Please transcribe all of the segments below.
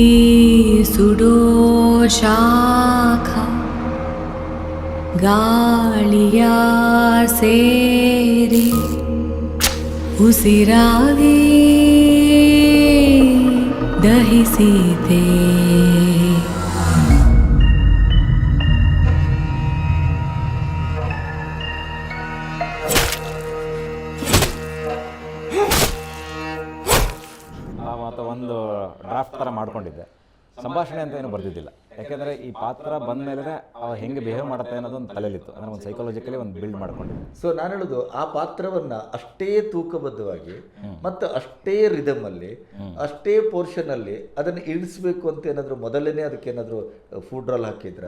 ఈసుడో శాఖ గాళియా సేరి ఉసిరాగి దహిసితే ಮಾಡ್ಕೊಂಡಿದ್ದೆ ಸಂಭಾಷಣೆ ಅಂತ ಏನು ಬರ್ದಿದ್ದಿಲ್ಲ ಯಾಕೆಂದರೆ ಈ ಪಾತ್ರ ಬಂದ ಮೇಲೆ ಅವ ಹೆಂಗೆ ಬಿಹೇವ್ ಮಾಡುತ್ತೆ ಅನ್ನೋದು ಒಂದು ತಲೆಯಲ್ಲಿತ್ತು. ಅಂದರೆ ಒಂದು ಸೈಕಾಲಜಿಕಲಿ ಒಂದು ಬಿಲ್ಡ್ ಮಾಡ್ಕೊಂಡಿದ್ದೆ. ಸೊ ನಾನು ಹೇಳೋದು ಆ ಪಾತ್ರವನ್ನ ಅಷ್ಟೇ ತೂಕಬದ್ಧವಾಗಿ ಮತ್ತು ಅಷ್ಟೇ ರಿದಮಲ್ಲಿ ಅಷ್ಟೇ ಪೋರ್ಷನ್ ಅಲ್ಲಿ ಅದನ್ನ ಇಳಿಸ್ಬೇಕು ಅಂತ ಏನಾದ್ರು ಮೊದಲನೇ ಅದಕ್ಕೆ ಏನಾದರೂ ಫುಡ್ ರಲ್ ಹಾಕಿದ್ರ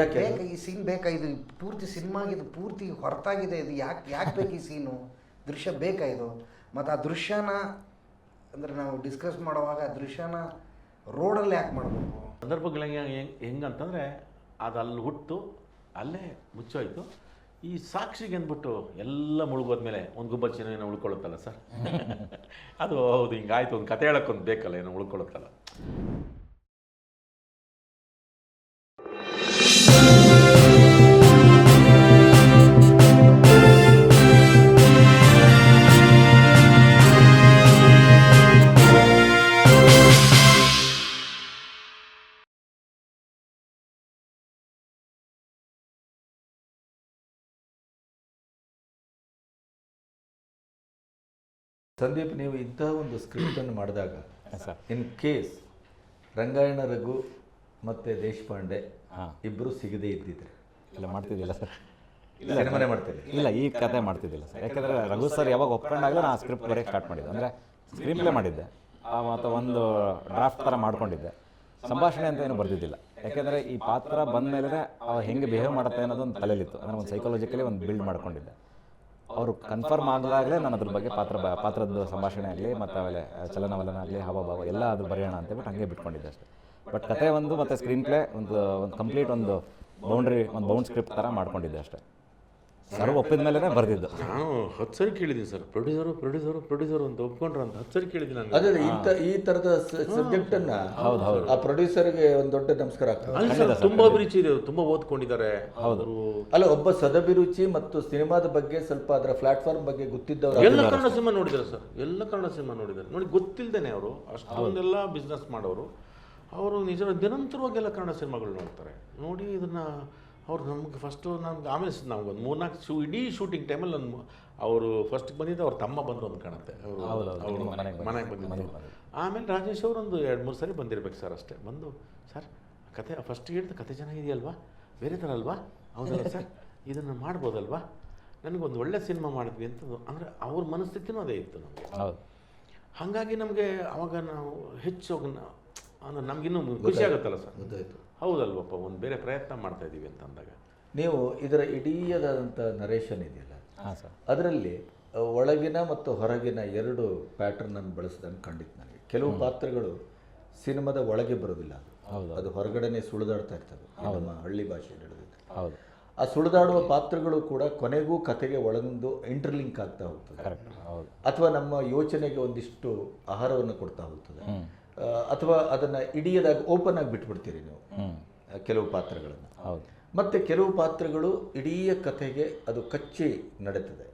ಯಾಕೆ? ಬೇಕಾ ಈ ಸೀನ್ ಬೇಕಾ? ಇದು ಪೂರ್ತಿ ಸಿನಿಮಾಗಿದು ಪೂರ್ತಿ ಹೊರತಾಗಿದೆ. ಇದು ಯಾಕೆ ಯಾಕೆ ಬೇಕು ಈ ಸೀನು ದೃಶ್ಯ ಬೇಕಾ ಇದು? ಮತ್ತು ಆ ದೃಶ್ಯನ ಅಂದರೆ ನಾವು ಡಿಸ್ಕಸ್ ಮಾಡುವಾಗ ಆ ದೃಶ್ಯನ ರೋಡಲ್ಲಿ ಯಾಕೆ ಮಾಡಬೇಕು? ಸಂದರ್ಭಗಳು ಹೆಂಗೆ ಹೆಂಗೆ ಹೆಂಗಂತಂದರೆ ಅದು ಅಲ್ಲಿ ಹುಟ್ಟು ಅಲ್ಲೇ ಮುಚ್ಚೋಯ್ತು. ಈ ಸಾಕ್ಷಿಗೆ ಅಂದ್ಬಿಟ್ಟು ಎಲ್ಲ ಮುಳುಗೋದ್ಮೇಲೆ ಒಂದು ಗುಬ್ಬಚ್ಚಿನ ಏನೋ ಉಳ್ಕೊಳ್ಳುತ್ತಲ್ಲ ಸರ್? ಅದು ಹೌದು ಹಿಂಗಾಯ್ತು ಒಂದು ಕತೆ ಹೇಳೋಕ್ಕೊಂದು ಬೇಕಲ್ಲ ಏನೋ ಉಳ್ಕೊಳ್ಳುತ್ತಲ್ಲ. ಸಂದೀಪ್ ನೀವು ಇಂತಹ ಒಂದು ಸ್ಕ್ರಿಪ್ಟ್ ಅನ್ನು ಮಾಡಿದಾಗ sir. In case Rangayana Raghu ಮತ್ತು ದೇಶಪಾಂಡೆ ಹಾಂ. ಇಬ್ಬರು ಸಿಗದೇ ಇದ್ದಿದ್ರೆ. ಇಲ್ಲ ಮಾಡ್ತಿದ್ದಿಲ್ಲ ಸರ್. ಸಿನಿಮಾನೇ ಮಾಡ್ತೀರಿ ಇಲ್ಲ ಈ ಕತೆ ಮಾಡ್ತಿದ್ದಿಲ್ಲ ಸರ್. ಯಾಕಂದರೆ ರಘು ಸರ್ ಯಾವಾಗ ಒಪ್ಕೊಂಡಾಗಲೇ ನಾನು ಸ್ಕ್ರಿಪ್ಟ್ ಬರೆಯೋಕ್ಕೆ ಸ್ಟಾರ್ಟ್ ಮಾಡಿದ್ದೆ. ಅಂದರೆ ಸ್ಕ್ರೀನ್ ಪ್ಲೇ ಮಾಡಿದ್ದೆ ಮತ್ತು ಒಂದು ಡ್ರಾಫ್ಟ್ ಥರ ಮಾಡ್ಕೊಂಡಿದ್ದೆ. ಸಂಭಾಷಣೆ ಅಂತ ಏನು ಬರ್ತಿದ್ದಿಲ್ಲ ಯಾಕೆಂದರೆ ಈ ಪಾತ್ರ ಬಂದ ಮೇಲೆ ಅವ ಹೆಂಗೆ ಬಿಹೇವ್ ಮಾಡುತ್ತೆ ಅನ್ನೋದು ಒಂದು ತಲೆಯಲ್ಲಿತ್ತು. ಅಂದರೆ ಒಂದು ಸೈಕಾಲಜಿಕಲಿ ಒಂದು ಬಿಲ್ಡ್ ಮಾಡ್ಕೊಂಡಿದ್ದೆ. ಅವರು ಕನ್ಫರ್ಮ್ ಆಗಲಾಗಲೇ ನಾನು ಅದ್ರ ಬಗ್ಗೆ ಪಾತ್ರ ಪಾತ್ರದ ಸಂಭಾಷಣೆ ಆಗಲಿ, ಮತ್ತು ಆಮೇಲೆ ಚಲನವಲನ ಆಗಲಿ, ಹಾವಭಾವ ಎಲ್ಲ ಅದು ಬರೆಯೋಣ ಅಂತೇಳ್ಬಿಟ್ಟು ಹಂಗೆ ಬಿಟ್ಕೊಂಡಿದ್ದೆ ಅಷ್ಟೇ. ಬಟ್ ಕತೆ ಒಂದು ಮತ್ತು ಸ್ಕ್ರೀನ್ ಪ್ಲೇ ಒಂದು ಒಂದು ಕಂಪ್ಲೀಟ್ ಒಂದು ಬೌಂಡ್ರಿ ಒಂದು ಬೌಂಡ್ ಸ್ಕ್ರಿಪ್ಟ್ ಥರ ಮಾಡ್ಕೊಂಡಿದ್ದೆ ಅಷ್ಟೇ. ಸರ್ ಒಪ್ಪಿದ ಮೇಲೇ ಬರ್ದಿದ್ದು. ನಾನು ಹತ್ತು ಸರಿ ಕೇಳಿದ್ದೀನಿ ಸರ್. ಪ್ರೊಡ್ಯೂಸರು ಪ್ರೊಡ್ಯೂಸರು ಪ್ರೊಡ್ಯೂಸರ್ ಅಂತ ಒಪ್ಕೊಂಡ್ರ ಅಂತ ಹತ್ತು ಸರಿ ಕೇಳಿದ್ದೀನಿ ನಾನು. ಅದೇ ಇಂಥ ಈ ತರದ ಸಬ್ಜೆಕ್ಟ್ ಅನ್ನ ಆ ಪ್ರೊಡ್ಯೂಸರ್ಗೆ ಒಂದು ದೊಡ್ಡ ನಮಸ್ಕಾರ ಆಗ್ತದೆ. ಸರ್ ತುಂಬ ಅಭಿರುಚಿ ಇದೆ ತುಂಬಾ ಓದ್ಕೊಂಡಿದ್ದಾರೆ. ಅವರು ಅಲ್ಲ ಒಬ್ಬ ಸದಭಿರುಚಿ ಮತ್ತು ಸಿನಿಮಾದ ಬಗ್ಗೆ ಸ್ವಲ್ಪ ಅದರ ಪ್ಲಾಟ್ಫಾರ್ಮ್ ಬಗ್ಗೆ ಗೊತ್ತಿದ್ದವರು ಎಲ್ಲ ಕನ್ನಡ ಸಿನಿಮಾ ನೋಡಿದ್ದಾರೆ ಸರ್. ಎಲ್ಲ ಕನ್ನಡ ಸಿನಿಮಾ ನೋಡಿದ್ದಾರೆ. ನೋಡಿ ಗೊತ್ತಿಲ್ಲದೇನೆ ಅವರು ಅಷ್ಟೊಂದೆಲ್ಲ ಬಿಸ್ನೆಸ್ ಮಾಡೋರು. ಅವರು ನಿಜ ನಿರಂತರವಾಗಿ ಎಲ್ಲ ಕನ್ನಡ ಸಿನಿಮಾಗಳು ನೋಡ್ತಾರೆ. ನೋಡಿ ಇದನ್ನು ಅವ್ರು ನಮ್ಗೆ ಫಸ್ಟು ನಮ್ಗೆ ಆಮೇಲೆ ನಮ್ಗೆ ಒಂದು ಮೂರ್ನಾಲ್ಕು ಶೂ ಇಡೀ ಶೂಟಿಂಗ್ ಟೈಮಲ್ಲಿ ನನ್ನ ಅವರು ಫಸ್ಟ್ ಬಂದಿದ್ದು ಅವ್ರ ತಮ್ಮ ಬಂದರು ಅಂತ ಕಾಣುತ್ತೆ. ಅವರು ಅವರು ಮನೆಗೆ ಬಂದಿದ್ದು. ಆಮೇಲೆ ರಾಜೇಶ್ ಅವರು ಒಂದು ಎರಡು ಮೂರು ಸರಿ ಬಂದಿರ್ಬೇಕು ಸರ್ ಅಷ್ಟೇ. ಬಂದು ಸರ್ ಕತೆ ಫಸ್ಟ್ ಹೇಳಿದ ಕತೆ ಚೆನ್ನಾಗಿದೆಯಲ್ವಾ ಬೇರೆ ಥರ ಅಲ್ವಾ? ಹೌದಲ್ಲ ಸರ್ ಇದನ್ನು ಮಾಡ್ಬೋದಲ್ವಾ? ನನಗೊಂದು ಒಳ್ಳೆ ಸಿನಿಮಾ ಮಾಡಿದ್ವಿ ಅಂತ ಅಂದರೆ ಅವ್ರ ಮನಸ್ಥಿತಿನೂ ಅದೇ ಇತ್ತು ನಮಗೆ. ಹೌದು. ಹಾಗಾಗಿ ನಮಗೆ ಅವಾಗ ನಾವು ಹೆಚ್ಚು ಅಂದ್ರೆ ನಮಗಿನ್ನೂ ಖುಷಿ ಆಗುತ್ತಲ್ಲ ಸರ್ ಗೊತ್ತಾಯ್ತು. ಹೌದಲ್ವಪ್ಪ ಒಂದು ಬೇರೆ ಪ್ರಯತ್ನ ಮಾಡ್ತಾ ಇದ್ದೀವಿ ಅಂತ ಅಂದಾಗ. ನೀವು ಇದರ ಇಡೀಯಾದಂಥ ನರೇಷನ್ ಇದೆಯಲ್ಲ? ಹಾಂ ಸರ್. ಅದರಲ್ಲಿ ಒಳಗಿನ ಮತ್ತು ಹೊರಗಿನ ಎರಡು ಪ್ಯಾಟರ್ನ್ ಅನ್ನು ಬಳಸಿದಂಗೆ ಕಂಡಿತ್ತು ನನಗೆ. ಕೆಲವು ಪಾತ್ರಗಳು ಸಿನಿಮಾದ ಒಳಗೆ ಬರೋದಿಲ್ಲ ಅದು ಹೌದು. ಅದು ಹೊರಗಡೆನೆ ಸುಳಿದಾಡ್ತಾ ಇರ್ತವೆ ನಮ್ಮ ಹಳ್ಳಿ ಭಾಷೆಯಲ್ಲಿ ಹೇಳಿದ್ರೆ ಹೌದು. ಆ ಸುಳಿದಾಡುವ ಪಾತ್ರಗಳು ಕೂಡ ಕೊನೆಗೂ ಕತೆಗೆ ಒಳಗೊಂದು ಇಂಟರ್ಲಿಂಕ್ ಆಗ್ತಾ ಹೋಗ್ತದೆ. ಕರೆಕ್ಟ್ ಹೌದು. ಅಥವಾ ನಮ್ಮ ಯೋಚನೆಗೆ ಒಂದಿಷ್ಟು ಆಹಾರವನ್ನು ಕೊಡ್ತಾ ಹೋಗ್ತದೆ. ಅಥವಾ ಅದನ್ನು ಇಡಿಯದಾಗ ಓಪನ್ ಆಗಿ ಬಿಟ್ಬಿಡ್ತೀರಿ ನೀವು. ಕೆಲವು ಪಾತ್ರಗಳನ್ನು. ಹೌದು. ಮತ್ತೆ ಕೆಲವು ಪಾತ್ರಗಳು ಇಡೀ ಕಥೆಗೆ ಅದು ಕಚ್ಚಿ ನಡೀತದೆ.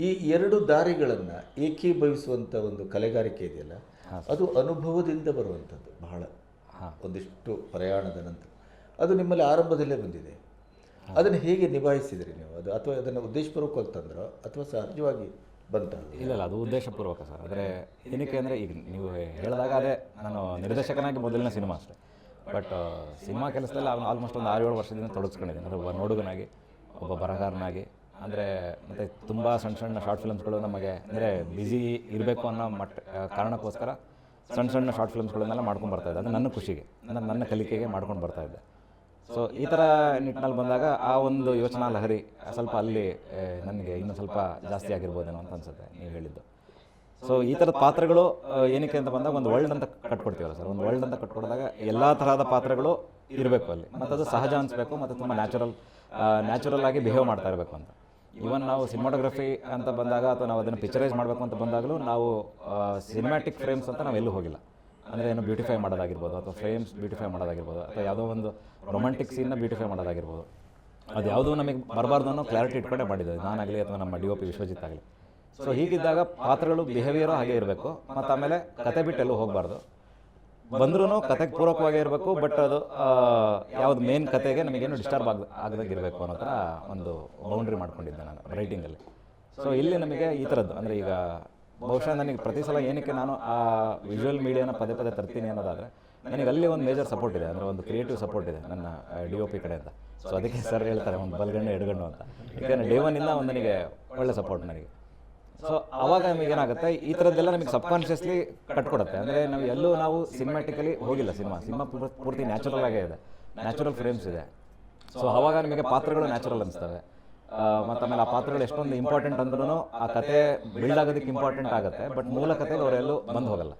ಈ ಎರಡು ದಾರಿಗಳನ್ನು ಏಕೀಭವಿಸುವಂಥ ಒಂದು ಕಲೆಗಾರಿಕೆ ಇದೆಯಲ್ಲ ಅದು ಅನುಭವದಿಂದ ಬರುವಂಥದ್ದು ಬಹಳ. ಒಂದಿಷ್ಟು ಪ್ರಯಾಣದ ನಂತರ. ಅದು ನಿಮ್ಮಲ್ಲಿ ಆರಂಭದಲ್ಲೇ ಬಂದಿದೆ. ಅದನ್ನು ಹೇಗೆ ನಿಭಾಯಿಸಿದ್ರಿ ನೀವು? ಅದು ಅಥವಾ ಅದನ್ನು ಉದ್ದೇಶಪೂರ್ವಕವಾಗಿ ತಂದ್ರೋ? ಅಥವಾ ಸಹಜವಾಗಿ ಬಂತ. ಇಲ್ಲ ಅದು ಉದ್ದೇಶಪೂರ್ವಕ ಸರ್. ಆದರೆ ಏನಕ್ಕೆ ಅಂದರೆ ಈಗ ನೀವು ಹೇಳಿದಾಗ ಅದೇ ನಾನು ನಿರ್ದೇಶಕನಾಗಿ ಮೊದಲನೇ ಸಿನಿಮಾ ಅಷ್ಟೇ. ಬಟ್ ಸಿನಿಮಾ ಕೆಲಸದಲ್ಲಿ ಆಲ್ಮೋಸ್ಟ್ ಒಂದು ಆರು ಏಳು ವರ್ಷದಿಂದ ತೊಡಗಿಸ್ಕೊಂಡಿದ್ದೀನಿ. ಅಂದರೆ ಒಬ್ಬ ನೋಡುಗನಾಗಿ, ಒಬ್ಬ ಬರಹಗಾರನಾಗಿ ಅಂದರೆ ಮತ್ತು ತುಂಬ ಸಣ್ಣ ಸಣ್ಣ ಶಾರ್ಟ್ ಫಿಲ್ಮ್ಸ್ಗಳು ನಮಗೆ ಅಂದರೆ ಬ್ಯುಸಿ ಇರಬೇಕು ಅನ್ನೋ ಮಟ್ಟ ಕಾರಣಕ್ಕೋಸ್ಕರ ಸಣ್ಣ ಸಣ್ಣ ಶಾರ್ಟ್ ಫಿಲ್ಮ್ಸ್ಗಳನ್ನೆಲ್ಲ ಮಾಡ್ಕೊಂಡು ಬರ್ತಾಯಿದ್ದೆ ಅದು ನನ್ನ ಖುಷಿಗೆ, ನನ್ನ ನನ್ನ ಕಲಿಕೆಗೆ ಮಾಡ್ಕೊಂಡು ಬರ್ತಾ ಇದ್ದೆ. ಸೊ ಈ ಥರ ನಿಟ್ಟಿನಲ್ಲಿ ಬಂದಾಗ ಆ ಒಂದು ಯೋಚನಾ ಲಹರಿ ಸ್ವಲ್ಪ ಅಲ್ಲಿ ನನಗೆ ಇನ್ನೂ ಸ್ವಲ್ಪ ಜಾಸ್ತಿ ಆಗಿರ್ಬೋದೇನೋ ಅಂತ ಅನ್ಸುತ್ತೆ ನೀವು ಹೇಳಿದ್ದು. ಸೊ ಈ ಥರದ ಪಾತ್ರಗಳು ಏನಕ್ಕೆ ಅಂತ ಬಂದಾಗ ಒಂದು ವರ್ಲ್ಡ್ ಅಂತ ಕಟ್ಕೊಡ್ತೀವಲ್ಲ ಸರ್ ಒಂದು ವರ್ಲ್ಡ್ ಅಂತ ಕಟ್ಕೊಡಿದಾಗ ಎಲ್ಲ ತರಹದ ಪಾತ್ರಗಳು ಇರಬೇಕು ಅಲ್ಲಿ. ಮತ್ತು ಅದು ಸಹಜ ಅನಿಸ್ಬೇಕು, ಮತ್ತು ತುಂಬ ನ್ಯಾಚುರಲ್ ನ್ಯಾಚುರಲ್ ಆಗಿ ಬಿಹೇವ್ ಮಾಡ್ತಾ ಇರಬೇಕು ಅಂತ. ಈವನ್ ನಾವು ಸಿನಿಮಾಟೋಗ್ರಫಿ ಅಂತ ಬಂದಾಗ ಅಥವಾ ನಾವು ಅದನ್ನು ಪಿಕ್ಚರೈಸ್ ಮಾಡಬೇಕು ಅಂತ ಬಂದಾಗಲೂ ನಾವು ಸಿನಿಮ್ಯಾಟಿಕ್ ಫ್ರೇಮ್ಸ್ ಅಂತ ನಾವು ಎಲ್ಲೂ ಹೋಗಿಲ್ಲ. ಅಂದರೆ ಏನು ಬ್ಯೂಟಿಫೈ ಮಾಡೋದಾಗಿರ್ಬೋದು ಅಥವಾ ಫ್ರೇಮ್ಸ್ ಬ್ಯೂಟಿಫೈ ಮಾಡೋದಾಗಿರ್ಬೋದು ಅಥವಾ ಯಾವುದೋ ಒಂದು ರೊಮ್ಯಾಂಟಿಕ್ ಸೀನ್ನ ಬ್ಯೂಟಿಫೈ ಮಾಡೋದಾಗಿರ್ಬೋದು. ಅದು ಯಾವುದೂ ನಮಗೆ ಬರಬಾರ್ದು ಅನ್ನೋ ಕ್ಲಾರಿಟಿ ಇಟ್ಕೊಂಡೇ ಮಾಡಿದ್ದು. ನಾನಾಗಲಿ ಅಥವಾ ನಮ್ಮ ಡಿ ಒ ಪಿ ವಿಶ್ವಜಿತ್ ಆಗಲಿ. ಸೊ ಹೀಗಿದ್ದಾಗ ಪಾತ್ರಗಳು ಬಿಹೇವಿಯರು ಹಾಗೆ ಇರಬೇಕು. ಮತ್ತು ಆಮೇಲೆ ಕತೆ ಬಿಟ್ಟು ಎಲ್ಲೂ ಹೋಗಬಾರ್ದು. ಬಂದ್ರೂ ಕತೆಗೆ ಪೂರಕವಾಗಿ ಇರಬೇಕು ಬಟ್ ಅದು ಯಾವುದು ಮೇನ್ ಕತೆಗೆ ನಮಗೇನು ಡಿಸ್ಟರ್ಬ್ ಆಗ ಆಗದಾಗಿರಬೇಕು ಇರಬೇಕು ಅನ್ನೋ ಥರ ಒಂದು ಬೌಂಡ್ರಿ ಮಾಡ್ಕೊಂಡಿದ್ದೆ ನಾನು ರೈಟಿಂಗಲ್ಲಿ ಸೊ ಇಲ್ಲಿ ನಮಗೆ ಈ ಥರದ್ದು. ಅಂದರೆ ಈಗ ಬಹುಶಃ ನನಗೆ ಪ್ರತಿ ಸಲ ಏನಕ್ಕೆ ನಾನು ಆ ವಿಜುವಲ್ ಮೀಡಿಯಾನ ಪದೇ ಪದೇ ತರ್ತೀನಿ ಅನ್ನೋದಾದರೆ, ನನಗೆ ಅಲ್ಲಿ ಒಂದು ಮೇಜರ್ ಸಪೋರ್ಟ್ ಇದೆ, ಅಂದರೆ ಒಂದು ಕ್ರಿಯೇಟಿವ್ ಸಪೋರ್ಟ್ ಇದೆ ನನ್ನ ಡಿ ಒ ಪಿ ಕಡೆಯಿಂದ. ಸೊ ಅದಕ್ಕೆ ಸರ್ ಹೇಳ್ತಾರೆ, ಒಂದು ಬಲ್ಗಣ್ಣು ಎಡಗಣ್ಣು ಅಂತ. ಯಾಕೆಂದರೆ ಡೇ ಒನ್ನಿಂದ ಒಂದು ನನಗೆ ಒಳ್ಳೆ ಸಪೋರ್ಟ್ ನನಗೆ. ಸೊ ಅವಾಗ ನಮಗೆ ಏನಾಗುತ್ತೆ, ಈ ಥರದ್ದೆಲ್ಲ ನಮಗೆ ಸಬ್ಕಾನ್ಷಿಯಸ್ಲಿ ಕಟ್ಕೊಡುತ್ತೆ. ಅಂದರೆ ನಾವು ಎಲ್ಲೂ ನಾವು ಸಿನಿಮ್ಯಾಟಿಕಲಿ ಹೋಗಿಲ್ಲ ಸಿನಿಮಾ. ಸಿನಿಮಾ ಪೂರ್ತಿ ನ್ಯಾಚುರಲ್ ಆಗೇ ಇದೆ. ನ್ಯಾಚುರಲ್ ಫ್ರೇಮ್ಸ್ ಇದೆ. ಸೊ ಅವಾಗ ನಿಮಗೆ ಪಾತ್ರಗಳು ನ್ಯಾಚುರಲ್ ಅನಿಸ್ತವೆ. ಮತ್ತು ಆಮೇಲೆ ಆ ಪಾತ್ರಗಳು ಎಷ್ಟೊಂದು ಇಂಪಾರ್ಟೆಂಟ್ ಅಂದ್ರೂ ಆ ಕತೆ ಬಿಲ್ಡ್ ಆಗೋದಕ್ಕೆ ಇಂಪಾರ್ಟೆಂಟ್ ಆಗುತ್ತೆ ಬಟ್ ಮೂಲ ಕತೆಗೆ ಅವರೆಲ್ಲೂ ಬಂದು ಹೋಗಲ್ಲ.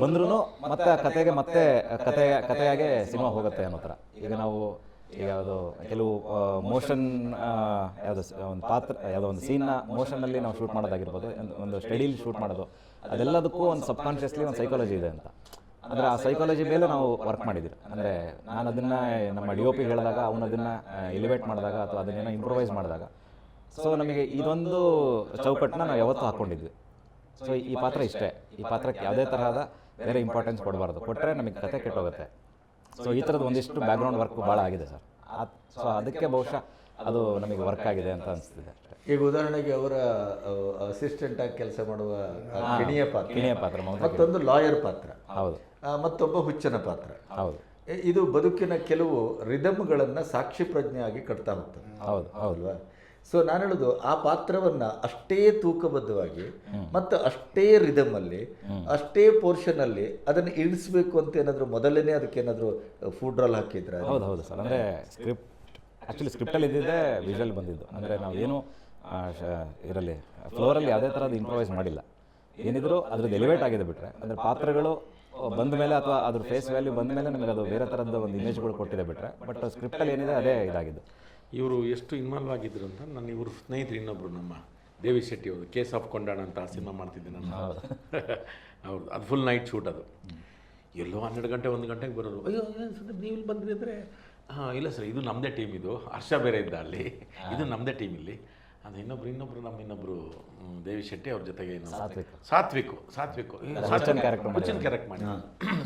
ಬಂದ್ರೂ ಮತ್ತೆ ಆ ಕತೆಗೆ ಮತ್ತೆ ಕತೆ, ಕತೆಯಾಗೆ ಸಿನಿಮಾ ಹೋಗುತ್ತೆ ಅನ್ನೋ ಥರ. ಈಗ ನಾವು ಯಾವುದು ಕೆಲವು ಮೋಷನ್ ಯಾವುದು ಒಂದು ಪಾತ್ರ, ಯಾವುದೋ ಒಂದು ಸೀನ್ನ ಮೋಷನಲ್ಲಿ ನಾವು ಶೂಟ್ ಮಾಡೋದಾಗಿರ್ಬೋದು, ಒಂದು- ಸ್ಟಡಿಲಿ ಶೂಟ್ ಮಾಡೋದು, ಅದೆಲ್ಲದಕ್ಕೂ ಒಂದು ಸಬ್ಕಾನ್ಷಿಯಸ್ಲಿ ಒಂದು ಸೈಕಾಲಜಿ ಇದೆ ಅಂತ. ಅಂದರೆ ಆ ಸೈಕಾಲಜಿ ಮೇಲೆ ನಾವು ವರ್ಕ್ ಮಾಡಿದ್ದೀವಿ ಅಂದರೆ ನಾನು ಅದನ್ನು ನಮ್ಮ ಡಿ ಒ ಪಿ ಹೇಳಿದಾಗ ಅವನು ಅದನ್ನು ಎಲಿವೇಟ್ ಮಾಡಿದಾಗ ಅಥವಾ ಅದನ್ನೇನೋ ಇಂಪ್ರೊವೈಸ್ ಮಾಡಿದಾಗ. ಸೊ ನಮಗೆ ಇದೊಂದು ಚೌಕಟ್ಟನ್ನ ನಾವು ಯಾವತ್ತೂ ಹಾಕ್ಕೊಂಡಿದ್ವಿ ಸೊ ಈ ಪಾತ್ರ ಇಷ್ಟೇ. ಈ ಪಾತ್ರಕ್ಕೆ ಯಾವುದೇ ತರಹದ ಬೇರೆ ಇಂಪಾರ್ಟೆನ್ಸ್ ಕೊಡಬಾರ್ದು. ಕೊಟ್ಟರೆ ನಮಗೆ ಕತೆ ಕೆಟ್ಟೋಗುತ್ತೆ. ಸೊ ಈ ಥರದ್ದು ಒಂದಿಷ್ಟು ಬ್ಯಾಕ್ಗ್ರೌಂಡ್ ವರ್ಕ್ ಭಾಳ ಆಗಿದೆ ಸರ್ ಸೊ ಅದಕ್ಕೆ ಬಹುಶಃ ಅದು ನಮಗೆ ವರ್ಕ್ ಆಗಿದೆ ಅಂತ ಅನಿಸ್ತಿದೆ. ಈಗ ಉದಾಹರಣೆಗೆ ಅವರ ಅಸಿಸ್ಟೆಂಟ್ ಆಗಿ ಕೆಲಸ ಮಾಡುವ ಕಿಣಿಯ ಪಾತ್ರ. ಕಿಣಿಯ ಪಾತ್ರ ಮತ್ತೊಂದು ಲಾಯರ್ ಪಾತ್ರ. ಹೌದು. ಮತ್ತೊಬ್ಬ ಹುಚ್ಚನ ಪಾತ್ರ. ಹೌದು. ಇದು ಬದುಕಿನ ಕೆಲವು ರಿದಮ್ಗಳನ್ನು ಸಾಕ್ಷಿ ಪ್ರಜ್ಞೆಯಾಗಿ ಕಟ್ತಾ ಹೋಗ್ತದೆ. ಹೌದು ಹೌದು. ಅಲ್ವಾ? ಸೊ ನಾನು ಹೇಳೋದು ಆ ಪಾತ್ರವನ್ನ ಅಷ್ಟೇ ತೂಕಬದ್ಧವಾಗಿ ಮತ್ತು ಅಷ್ಟೇ ರಿದಮ್ ಅಲ್ಲಿ ಅಷ್ಟೇ ಪೋರ್ಷನ್ ಅಲ್ಲಿ ಅದನ್ನ ಇಳಿಸ್ಬೇಕು ಅಂತ ಏನಾದ್ರು ಮೊದಲನೇ ಅದಕ್ಕೆ ಏನಾದ್ರು ಫುಡ್ ರೋಲ್ ಹಾಕಿದ್ರ? ಹೌದು ಹೌದು ಸರ್. ಅಂದ್ರೆ ಸ್ಕ್ರಿಪ್ಟ್ ಆ್ಯಕ್ಚುಲಿ ಸ್ಕ್ರಿಪ್ಟಲ್ಲಿ ಇದ್ದಿದ್ದೇ ವಿಜುವಲ್ ಬಂದಿದ್ದು. ಅಂದರೆ ನಾವೇನು ಇದರಲ್ಲಿ ಫ್ಲೋರಲ್ಲಿ ಯಾವುದೇ ಥರದ್ದು ಇಂಪ್ರೊವೈಸ್ ಮಾಡಿಲ್ಲ. ಏನಿದ್ರು ಅದ್ರದ್ದು ಎಲಿವೇಟ್ ಆಗಿದೆ ಬಿಟ್ಟರೆ ಅಂದರೆ ಪಾತ್ರಗಳು ಬಂದ ಮೇಲೆ ಅಥವಾ ಅದ್ರ ಫೇಸ್ ವ್ಯಾಲ್ಯೂ ಬಂದ ಮೇಲೆ ನಮಗೆ ಅದು ಬೇರೆ ಥರದ ಒಂದು ಇಮೇಜ್ಗಳು ಕೊಟ್ಟಿದೆ ಬಿಟ್ಟರೆ ಬಟ್ ಸ್ಕ್ರಿಪ್ಟಲ್ಲಿ ಏನಿದೆ ಅದೇ ಇದಾಗಿದ್ದು. ಇವರು ಎಷ್ಟು ಇನ್ವಾಲ್ವ್ ಆಗಿದ್ರು ಅಂತ ನನ್ನ ಇವರು ಸ್ನೇಹಿತರು ಇನ್ನೊಬ್ಬರು ನಮ್ಮ ದೇವಿ ಶೆಟ್ಟಿ ಅವರು ಕೇಸ್ ಆಫ್ ಕೊಂಡಾಣ ಅಂತ ಸಿನಿಮಾ ಮಾಡ್ತಿದ್ದೆ ನಾನು. ಅವ್ರದ್ದು ಅದು ಫುಲ್ ನೈಟ್ ಶೂಟ್ ಅದು. ಎಲ್ಲೋ ಹನ್ನೆರಡು ಗಂಟೆ ಒಂದು ಗಂಟೆಗೆ ಬರೋರು ಅಯ್ಯೋ ಸರ್ ನೀವು ಇಲ್ಲಿ ಬಂದ್ರಿ ಅಂದರೆ? ಹಾಂ ಇಲ್ಲ ಸರ್ ಇದು ನಮ್ಮದೇ ಟೀಮ್ ಇದು. ಹರ್ಷ ಬೇರೆ ಇದ್ದ ಅಲ್ಲಿ. ಇದು ನಮ್ಮದೇ ಟೀಮ್ ಇಲ್ಲಿ. ಅದು ಇನ್ನೊಬ್ರು ಇನ್ನೊಬ್ರು ನಮ್ಮ ಇನ್ನೊಬ್ರು ದೇವಿ ಶೆಟ್ಟಿ ಅವ್ರ ಜೊತೆಗೆ ಸಾತ್ವಿಕ್. ಸಾತ್ವಿಕು ಸಾತ್ವಿಕು. ಹುಚ್ಚನ್ ಸಾತ್ವಿಕ್ ಹುಚ್ಚನ್ ಕ್ಯಾರೆಕ್ಟ್ ಮಾಡಿ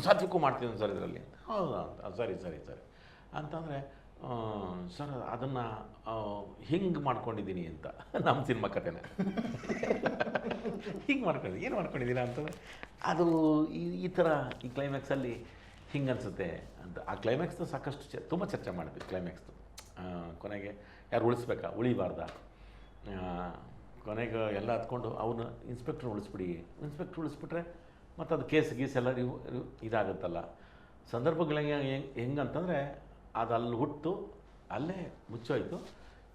ಸಾತ್ವಿಕು ಮಾಡ್ತೀನಿ ಸರ್ ಇದರಲ್ಲಿ. ಹೌದಾ? ಅಂತ ಸರಿ ಸರಿ ಸರಿ. ಅಂತಂದರೆ ಸರ್ ಅದನ್ನು ಹಿಂಗೆ ಮಾಡ್ಕೊಂಡಿದ್ದೀನಿ ಅಂತ ನಮ್ಮ ಸಿನಿಮಾ ಕಥೆನೇ ಹಿಂಗೆ ಮಾಡ್ಕೊಂಡಿದ್ದೀನಿ. ಏನು ಮಾಡ್ಕೊಂಡಿದ್ದೀರಾ ಅಂತಂದರೆ ಅದು ಈ ಈ ಥರ ಈ ಕ್ಲೈಮ್ಯಾಕ್ಸಲ್ಲಿ ಹಿಂಗೆ ಅನಿಸುತ್ತೆ ಅಂತ. ಆ ಕ್ಲೈಮ್ಯಾಕ್ಸ್ನ ಸಾಕಷ್ಟು ಚ ತುಂಬ ಚರ್ಚೆ ಮಾಡಿದ್ವಿ ಕ್ಲೈಮ್ಯಾಕ್ಸ್ದು ಕೊನೆಗೆ ಯಾರು ಉಳಿಸ್ಬೇಕಾ? ಉಳಿಬಾರ್ದಾ? ಕೊನೆಗೆ ಎಲ್ಲ ಹತ್ಕೊಂಡು ಅವನ್ನ ಇನ್ಸ್ಪೆಕ್ಟ್ರ್ ಉಳಿಸ್ಬಿಡಿ. ಇನ್ಸ್ಪೆಕ್ಟ್ರ್ ಉಳಿಸ್ಬಿಟ್ರೆ ಮತ್ತು ಅದು ಕೇಸ್ ಗೀಸ್ ಎಲ್ಲ ಇದಾಗುತ್ತಲ್ಲ. ಸಂದರ್ಭಗಳು ಹೆಂಗೆ ಹೆಂಗೆ ಹೆಂಗಂತಂದರೆ ಅದು ಅಲ್ಲಿ ಹುಟ್ಟು ಅಲ್ಲೇ ಮುಚ್ಚೋಯ್ತು.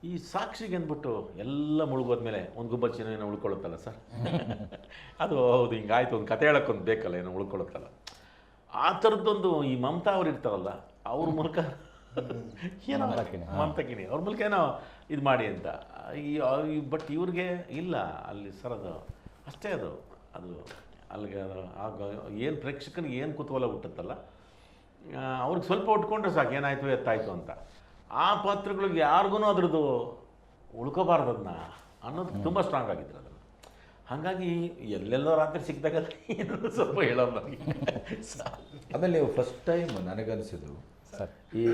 ಈ ಸಾಕ್ಷಿಗೆ ಅಂದ್ಬಿಟ್ಟು ಎಲ್ಲ ಮುಳುಗೋದ ಮೇಲೆ ಒಂದು ಗುಬ್ಬಚ್ಚಿನ ಏನೋ ಉಳ್ಕೊಳ್ಳುತ್ತಲ್ಲ ಸರ್? ಅದು ಹೌದು ಹಿಂಗಾಯ್ತು. ಒಂದು ಕತೆ ಹೇಳೋಕ್ಕೊಂದು ಬೇಕಲ್ಲ ಏನೋ ಉಳ್ಕೊಳ್ಳುತ್ತಲ್ಲ. ಆ ಥರದ್ದೊಂದು ಈ ಮಮತಾ ಅವ್ರು ಇರ್ತಾರಲ್ಲ ಅವ್ರ ಮೂಲಕ ಏನೋ ಮಮತಾಕಿನಿ, ಅವ್ರ ಮೂಲಕ ಏನೋ ಇದು ಮಾಡಿ ಅಂತ. ಈ ಬಟ್ ಇವ್ರಿಗೆ ಇಲ್ಲ ಅಲ್ಲಿ ಸರ್ ಅದು. ಅಷ್ಟೇ ಅದು. ಅದು ಅಲ್ಲಿಗೆ ಅದು ಆಗ ಏನು ಪ್ರೇಕ್ಷಕನಿಗೆ ಏನು ಕುತೂಹಲ ಹುಟ್ಟುತ್ತಲ್ಲ ಅವ್ರಿಗೆ ಸ್ವಲ್ಪ ಉಟ್ಕೊಂಡ್ರೆ ಸಾಕು. ಏನಾಯಿತು ಎತ್ತಾಯಿತು ಅಂತ. ಆ ಪಾತ್ರಗಳಿಗೆ ಯಾರಿಗೂ ಅದ್ರದ್ದು ಉಳ್ಕೋಬಾರ್ದು ಅದನ್ನ ಅನ್ನೋದು ತುಂಬ ಸ್ಟ್ರಾಂಗ್ ಆಗಿದ್ರು ಅದನ್ನು. ಹಾಗಾಗಿ ಎಲ್ಲೆಲ್ಲೋ ರಾತ್ರಿ ಸಿಕ್ಕಿದಾಗ ಏನೋ ಸ್ವಲ್ಪ ಹೇಳೋದು ನನಗೆ ಆಮೇಲೆ ಫಸ್ಟ್ ಟೈಮ್ ನನಗನ್ಸಿದ್ದು ಸರ್. ಈ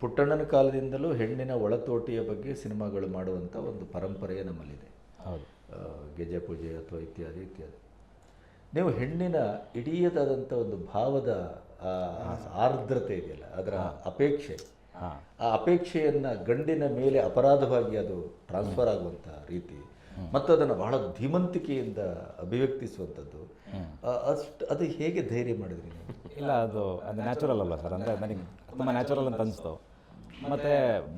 ಪುಟ್ಟಣ್ಣನ ಕಾಲದಿಂದಲೂ ಹೆಣ್ಣಿನ ಒಳತೋಟಿಯ ಬಗ್ಗೆ ಸಿನಿಮಾಗಳು ಮಾಡುವಂಥ ಒಂದು ಪರಂಪರೆಯೇ ನಮ್ಮಲ್ಲಿದೆ. ಹೌದು. ಗೆಜೆ ಪೂಜೆ ಅಥವಾ ಇತ್ಯಾದಿ ಇತ್ಯಾದಿ. ನೀವು ಹೆಣ್ಣಿನ ಇಡೀದಾದಂಥ ಒಂದು ಭಾವದ ಆ, ಆರ್ದ್ರತೆ ಇದೆಯಲ್ಲ ಅದರ ಅಪೇಕ್ಷೆ. ಆ ಅಪೇಕ್ಷೆಯನ್ನು ಗಂಡಿನ ಮೇಲೆ ಅಪರಾಧವಾಗಿ ಅದು ಟ್ರಾನ್ಸ್ಫರ್ ಆಗುವಂಥ ರೀತಿ ಮತ್ತು ಅದನ್ನು ಬಹಳ ಧೀಮಂತಿಕೆಯಿಂದ ಅಭಿವ್ಯಕ್ತಿಸುವಂಥದ್ದು. ಅಷ್ಟು ಅದು ಹೇಗೆ ಧೈರ್ಯ ಮಾಡಿದ್ರಿ ಇಲ್ಲ ಅದು ಅದು ನ್ಯಾಚುರಲ್ ಅಲ್ಲ ಸರ್? ಅಂದರೆ ನನಗೆ ತುಂಬ ನ್ಯಾಚುರಲ್ ಅಂತ ಅನಿಸ್ತು. ಮತ್ತು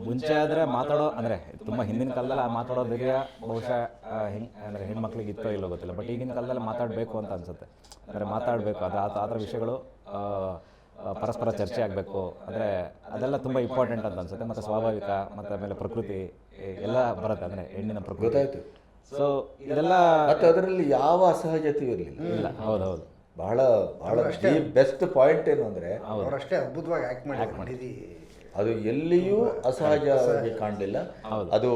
ಮುಂಚೆ ಆದರೆ ಮಾತಾಡೋ ಅಂದರೆ ತುಂಬ ಹಿಂದಿನ ಕಾಲದಲ್ಲಿ ಆ ಮಾತಾಡೋ ಧೈರ್ಯ ಬಹುಶಃ ಹೆಂಗೆ ಅಂದರೆ ಹೆಣ್ಮಕ್ಳಿಗೆ ಇತ್ತೋ ಇಲ್ಲೋ ಗೊತ್ತಿಲ್ಲ. ಬಟ್ ಈಗಿನ ಕಾಲದಲ್ಲಿ ಮಾತಾಡಬೇಕು ಅಂತ ಅನಿಸುತ್ತೆ. ಅಂದರೆ ಮಾತಾಡಬೇಕು ಅದು ಆ ಥರ ವಿಷಯಗಳು ಪರಸ್ಪರ ಚರ್ಚೆ ಆಗಬೇಕು. ಅಂದರೆ ಅದೆಲ್ಲ ತುಂಬ ಇಂಪಾರ್ಟೆಂಟ್ ಅಂತ ಅನಿಸುತ್ತೆ. ಮತ್ತು ಸ್ವಾಭಾವಿಕ ಮತ್ತು ಆಮೇಲೆ ಪ್ರಕೃತಿ ಎಲ್ಲ ಬರುತ್ತೆ. ಅಂದರೆ ಹೆಣ್ಣಿನ ಪ್ರಕೃತಿ. ಸೊ ಇದೆಲ್ಲ ಮತ್ತು ಅದರಲ್ಲಿ ಯಾವ ಅಸಹಜತೆಯೂ ಇರಲಿಲ್ಲ. ಇಲ್ಲ ಹೌದು ಹೌದು. ಬಹಳ ಬಹಳ ದಿ ಬೆಸ್ಟ್ ಪಾಯಿಂಟ್ ಏನು ಅಂದ್ರೆ ಅವರಷ್ಟೇ ಅದ್ಭುತವಾಗಿ ಆ್ಯಕ್ಟ್ ನಿಧಿ ಅದು ಎಲ್ಲಿಯೂ ಅಸಹಜವಾಗಿ ಕಾಣಲಿಲ್ಲ. ಅದು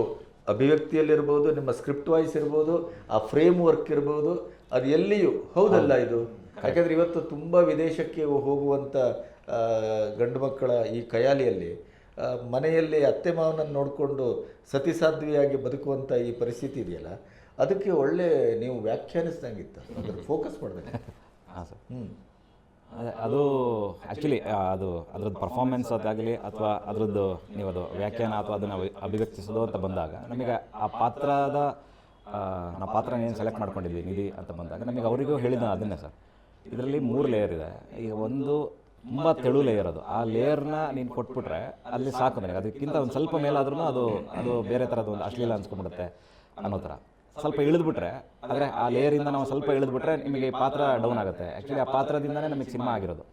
ಅಭಿವ್ಯಕ್ತಿಯಲ್ಲಿರ್ಬೋದು ನಿಮ್ಮ ಸ್ಕ್ರಿಪ್ಟ್ ವಾಯ್ಸ್ ಇರ್ಬೋದು ಆ ಫ್ರೇಮ್ ವರ್ಕ್ ಇರ್ಬೋದು ಅದು ಎಲ್ಲಿಯೂ ಹೌದಲ್ಲ ಇದು? ಯಾಕಂದ್ರೆ ಇವತ್ತು ತುಂಬ ವಿದೇಶಕ್ಕೆ ಹೋಗುವಂಥ ಆ, ಗಂಡು ಮಕ್ಕಳ ಈ ಕಯಾಲಿಯಲ್ಲಿ ಮನೆಯಲ್ಲಿ ಅತ್ತೆ ಮಾವನನ್ನು ನೋಡಿಕೊಂಡು ಸತಿಸಾಧ್ವಿಯಾಗಿ ಬದುಕುವಂಥ ಈ ಪರಿಸ್ಥಿತಿ ಇದೆಯಲ್ಲ? ಅದಕ್ಕೆ ಒಳ್ಳೆ ನೀವು ವ್ಯಾಖ್ಯಾನಿಸ್ದಂಗಿತ್ತು. ಅದ್ರ ಫೋಕಸ್ ಮಾಡಬೇಕು. ಹಾಂ ಸರ್. ಹ್ಞೂ ಅದು ಆ್ಯಕ್ಚುಲಿ ಅದು ಅದ್ರದ್ದು ಪರ್ಫಾರ್ಮೆನ್ಸ್ ಅದಾಗಲಿ ಅಥವಾ ಅದ್ರದ್ದು ನೀವು ಅದು ವ್ಯಾಖ್ಯಾನ ಅಥವಾ ಅದನ್ನು ಅಭಿವ್ಯಕ್ತಿಸೋದು ಅಂತ ಬಂದಾಗ ನಮಗೆ ಆ ಪಾತ್ರದ ಆ, ನಾವು ಪಾತ್ರ ಏನು ಸೆಲೆಕ್ಟ್ ಮಾಡ್ಕೊಂಡಿದ್ವಿ ನಿಧಿ ಅಂತ ಬಂದಾಗ ನಮಗೆ ಅವರಿಗೂ ಹೇಳಿದ ಅದನ್ನೇ ಸರ್. ಇದರಲ್ಲಿ ಮೂರು ಲೇಯರ್ ಇದೆ. ಈಗ ಒಂದು ತುಂಬ ತೆಳು ಲೇಯರ್ ಅದು. ಆ ಲೇಯರ್ನ ನೀನು ಕೊಟ್ಬಿಟ್ರೆ ಅಲ್ಲಿ ಸಾಕು ನನಗೆ. ಅದಕ್ಕಿಂತ ಒಂದು ಸ್ವಲ್ಪ ಮೇಲಾದ್ರೂ ಅದು ಅದು ಬೇರೆ ಥರದ ಒಂದು ಅಶ್ಲೀಲ ಅನ್ಸ್ಕೊಂಡ್ಬಿಡುತ್ತೆ ಅನ್ನೋ ಥರ. ಸ್ವಲ್ಪ ಇಳಿದ್ಬಿಟ್ರೆ ಆದರೆ ಆ ಲೇಯರಿಂದ ನಾವು ಸ್ವಲ್ಪ ಇಳಿದ್ಬಿಟ್ರೆ ನಿಮಗೆ ಈ ಪಾತ್ರ ಡೌನ್ ಆಗುತ್ತೆ. ಆ್ಯಕ್ಚುಲಿ ಆ ಪಾತ್ರದಿಂದನೇ ನಮಗೆ ಸಿನಿಮಾ ಆಗಿರೋದು.